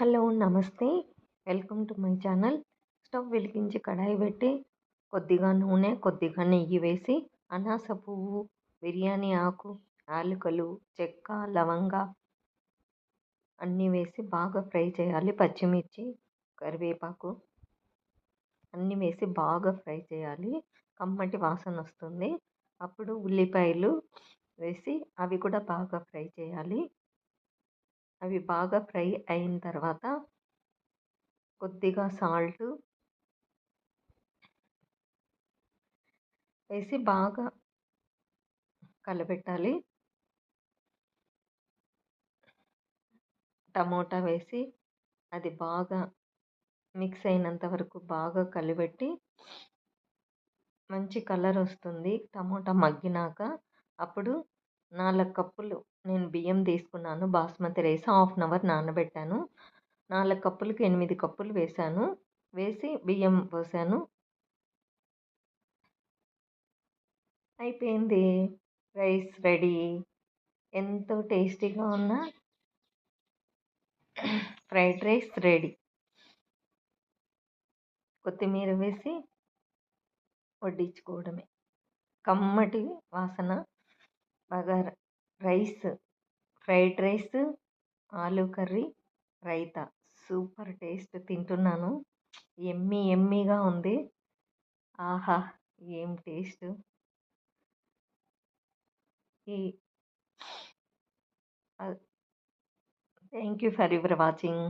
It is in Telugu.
హలో నమస్తే. Welcome to my channel. Stove వెలిగించి కడాయి పెట్టి కొద్దిగా నూనె కొద్దిగా నెయ్యి వేసి అనాస పువ్వు బిర్యానీ ఆకు యాలకులు చెక్క లవంగ అన్నీ వేసి బాగా ఫ్రై చేయాలి. పచ్చిమిర్చి కరివేపాకు అన్నీ వేసి బాగా ఫ్రై చేయాలి. కమ్మటి వాసన వస్తుంది. అప్పుడు ఉల్లిపాయలు వేసి అవి కూడా బాగా ఫ్రై చేయాలి. అవి బాగా ఫ్రై అయిన తర్వాత కొద్దిగా సాల్ట్ వేసి బాగా కలపెట్టాలి టమోటా వేసి అది బాగా మిక్స్ అయినంత వరకు బాగా కలిపెట్టి మంచి కలర్ వస్తుంది. టమోటా మగ్గినాక అప్పుడు నాలుగు కప్పులు నేను బియ్యం తీసుకున్నాను basmati rice half an hour నానబెట్టాను. నాలుగు కప్పులకు ఎనిమిది కప్పులు వేసాను. వేసి బియ్యం పోసాను. అయిపోయింది. Rice ready. ఎంతో టేస్టీగా ఉన్న ఫ్రైడ్ రైస్ రెడీ. కొత్తిమీర వేసి వడ్డించుకోవడమే. కమ్మటి వాసన bagara rice fried rice aloo curry raita. Super taste తింటున్నాను. ఎమ్మీ ఎమ్మీగా ఉంది. ఆహా ఏం టేస్ట్? ఈ thank you for your watching.